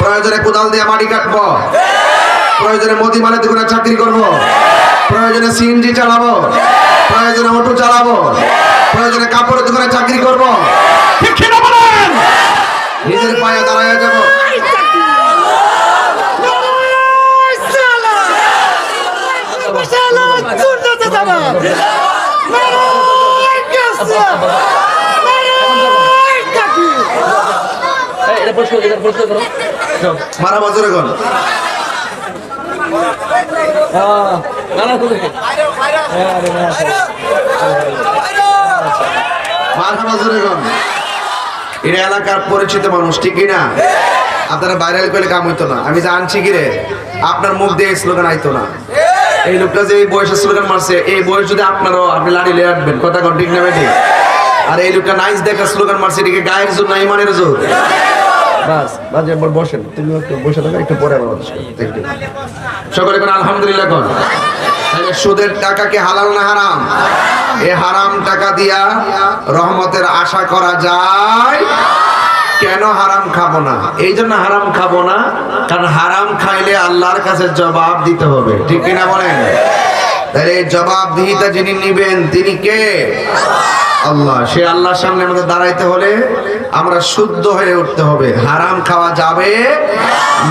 প্রয়োজনে কোদাল দিয়ে মাটি কাটবো। প্রয়োজনে মোদি মানে দোকানে চাকরি করব। প্রয়োজনে সিএনজি চালাবো। প্রয়োজনে অটো চালাবো। প্রয়োজনে কাপড়ের দোকানে চাকরি করব। নিজের পায়ে দাঁড়ায় যাব। এটা করো, এটা পরিষ্কার করো। মারা বছর এখন? এটা এলাকার পরিচিত মানুষ ঠিক কিনা আপনারা ভাইরাল করলে কাম হইতো না। আমি জানছি কি রে? আপনার মুখ দিয়ে স্লোগান আইতো না। এই লোকটা যে এই বয়সে স্লোগান মারছে এই বয়স যদি আপনারও আপনি লাড়ি লিয়ে রাখবেন কথা কোন ঠিক না আর এই লোকটা নাইস দেখা স্লোগান মারছে এদিকে গায়ের জোর না ইমানের জোর? বাস, বাজে একবার বসেন। তুমি একটু বসে থাকো, একটু পরে করো। You. সকলে কোন আলহামদুলিল্লাহ তাহলে সুদের টাকা কি হালাল না হারাম? এই হারাম টাকা দিয়া রহমতের আশা করা যায়? কেন হারাম খাব না? এই জন্য হারাম খাব না, কারণ হারাম খাইলে আল্লাহর কাছে জবাব দিতে হবে। ঠিক কিনা বলেন? তাহলে জবাবদিহিতা যিনি নিবেন, তিনি কে? আল্লাহ সে আল্লাহর সামনে আমাদের দাঁড়াইতে হলে আমরা শুদ্ধ হয়ে উঠতে হবে। হারাম খাওয়া যাবে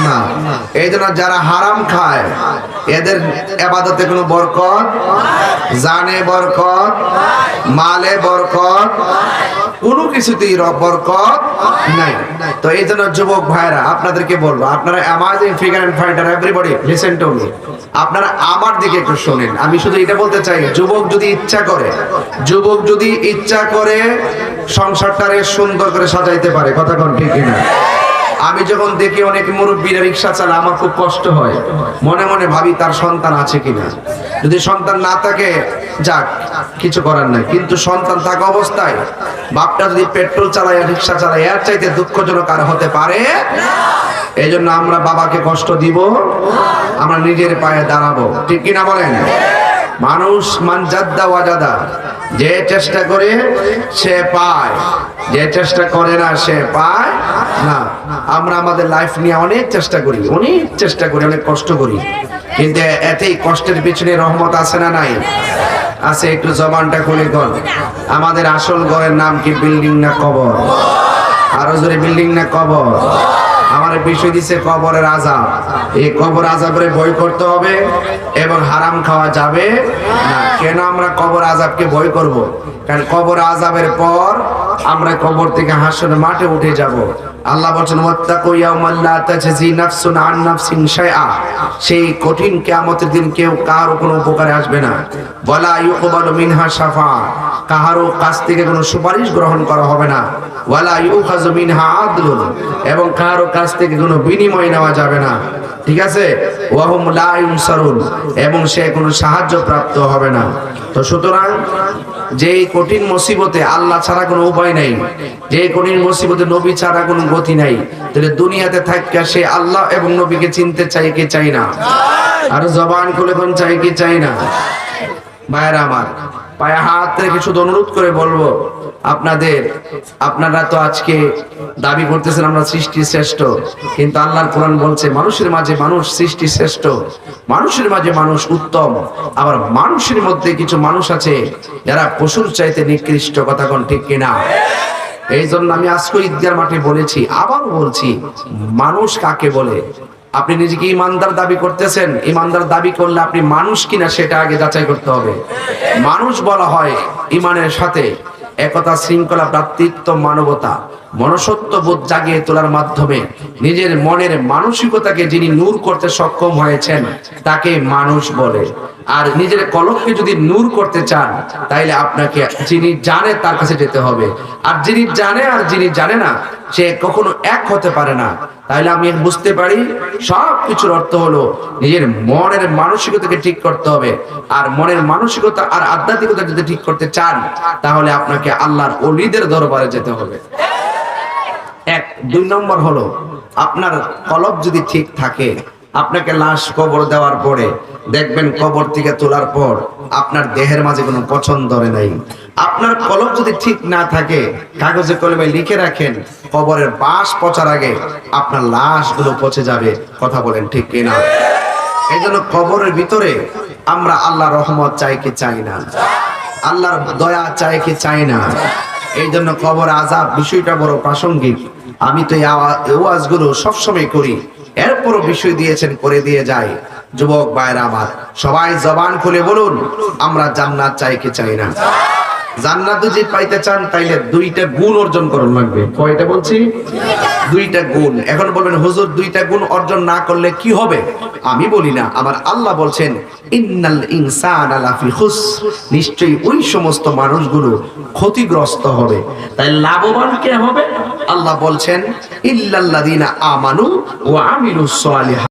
না। এই জন্য যারা হারাম খায়, এদের এবাদতে কোনো বরকত, জানে বরকত, মালে বরকত কোনো কিছুতেই বরকত নাই। তো এই জন্য যুবক ভাইরা আপনাদেরকে বলব, আপনারা amazing figure and fighter everybody listen to me আপনারা আমার দিকে একটু শোনেন। আমি শুধু এটা বলতে চাই, যুবক যদি ইচ্ছা করে, যুবক যদি ইচ্ছা করে সংসারটারে সুন্দর করে সাজাইতে পারে, কথা কোন ঠিক কিনা? আমি যখন দেখি অনেক মুরব্বীরা রিক্সা চালা আমার খুব কষ্ট হয়। মনে মনে ভাবি তার সন্তান আছে কিনা। যদি সন্তান না থাকে, যাক, কিছু করার নাই। কিন্তু সন্তান থাকা অবস্থায় বাপটা যদি পেট্রোল চালায়, রিক্সা চালায়, এর চাইতে দুঃখজনক আর হতে পারে এই জন্য আমরা বাবাকে কষ্ট দিব, আমরা নিজের পায়ে দাঁড়াবো। ঠিক কিনা বলেন? মানুষ মানজাদ্দা ওয়াজাদা, যে চেষ্টা করে সে পায়, যে চেষ্টা করে না, সে পায় না। আমরা আমাদের লাইফ নিয়ে অনেক চেষ্টা করি, অনেক চেষ্টা করি, অনেক কষ্ট করি। কিন্তু এতেই কষ্টের পিছনে রহমত আছে না নাই? আছে একটু জবানটা খুলে কর আমাদের আসল ঘরের নাম কি বিল্ডিং না কবর? আরও জোরে বিল্ডিং না কবর? আমার বিষয় দিছে কবরের আজাব এই কবর আজাবের ভয় করতে হবে এবং হারাম খাওয়া যাবে কেন আমরা কবর আজাবকে ভয় করব? কারণ কবর আজাবের পর আমরা কবর থেকে হাসন মাঠে উঠে যাব। আল্লাহ বলছেন, ওয়াত্তাকু ইয়াউমাল লা তাজজি নাফসুন আন নাফসিন শাইআ। সেই কঠিন কিয়ামতের দিন কেউ কারও কোনো উপকারে আসবে না। ওয়ালা ইউকবালু মিনহা শাফা। কাহারও কাছ থেকে কোনো সুপারিশ গ্রহণ করা হবে না। ওয়ালা ইউখাযু মিনহা আদলুন। এবং কারও কাছ থেকে কোনো বিনিময় নেওয়া যাবে না। ঠিক আছে? ওয়াহুম লা ইউনসারুন। এবং সে কোনো সাহায্য প্রাপ্ত হবে না। তো সুতরাং যেই কঠিন মুসিবতে আল্লাহ ছাড়া কোনো উপায় নাই যে কঠিন মুসিবতে নবী ছাড়া কোনো গতি নাই, তাহলে দুনিয়াতে থাকিয়া সে আল্লাহ এবং নবীকে চিনতে চাই কি চাই না? আর জবান খুলে কোন চাই কি চাই না? ভাইরা আমার পায়ে হাত রেখে শুধু অনুরোধ করে বলব, আপনাদের, আপনারা তো আজকে দাবি করতেছেন আমরা সৃষ্টি শ্রেষ্ঠ, কিন্তু আল্লাহর কোরআন বলছে মানুষের মাঝে মানুষ সৃষ্টি শ্রেষ্ঠ, মানুষের মাঝে মানুষ উত্তম, আবার মানুষের মধ্যে কিছু মানুষ আছে যারা পশুর চাইতে নিকৃষ্ট, কথা কোন ঠিক কিনা? এই জন্য আমি আজকে ঈদগার মাঠে বলেছি আবার বলছি, মানুষ কাকে বলে? আপনি নিজেকে ইমানদার দাবি করতেছেন, ইমানদার দাবি করলে আপনি মানুষ কিনা সেটা আগে যাচাই করতে হবে। মানুষ বলা হয় ইমানের সাথে একতা, শৃঙ্খলা, ভ্রাতৃত্ব, মানবতা মনসত্ব বোধ জাগিয়ে তোলার মাধ্যমে নিজের মনের মানসিকতাকে যিনি নূর করতে সক্ষম হয়েছেন, তাকে মানুষ বলে। আর নিজের কলককে যদি নূর করতে চান, তাইলে আপনাকে যিনি জানে তার কাছে যেতে হবে। আর যিনি জানে আর যিনি জানে না, সে কখনো এক হতে পারে না। তাইলে আমি বুঝতে পারি সব কিছুর অর্থ হলো নিজের মনের মানসিকতাকে ঠিক করতে হবে। আর মনের মানসিকতা আর আধ্যাত্মিকতা যদি ঠিক করতে চান, তাহলে আপনাকে আল্লাহর অলিদের দরবারে যেতে হবে। এক, দুই নম্বর হলো আপনার কলব যদি ঠিক থাকে, আপনাকে লাশ কবর দেওয়ার পরে দেখবেন কবর থেকে তোলার পর আপনার দেহের মাঝে কোনো পছন্দ ধরে নাই। আপনার কলম যদি ঠিক না থাকে, কাগজে কলমে লিখে রাখেন, কবরের বাস পচার আগে আপনার লাশগুলো পচে যাবে। কথা বলেন ঠিক কিনা? এই জন্য কবরের ভিতরে আমরা আল্লাহ রহমত চাই কি চাই না? আল্লাহর দয়া চাই কি চাই না? এই জন্য কবর আজাব বিষয়টা বড় প্রাসঙ্গিক। আমি তো এই আওয়া- এই ওয়াজগুলো সবসময় করি। এরপরও বিষয় দিয়েছেন, করে দিয়ে যাই যুবক ভাইরা আমার, সবাই জবান খুলে বলুন, আমরা জান্নাত চাই কি চাই না? জান্নাত যদি পাইতে চান, তাইলে দুইটা গুণ অর্জন করুন লাগবে। কয়টা বলছি? দুইটা গুণ। এখন বলবেন, হুজুর, দুইটা গুণ অর্জন না করলে কি হবে? আমি বলি না, আমার আল্লাহ বলছেন, ইন্নাল ইনসান লাফি খুস। নিশ্চয়ই ওই সমস্ত মানুষগুলো ক্ষতিগ্রস্ত হবে। তাই লাভবান কে হবে? আল্লাহ বলছেন, ইল্লাল্লাযিনা আমানু ওয়া আমিলুস সালিহাত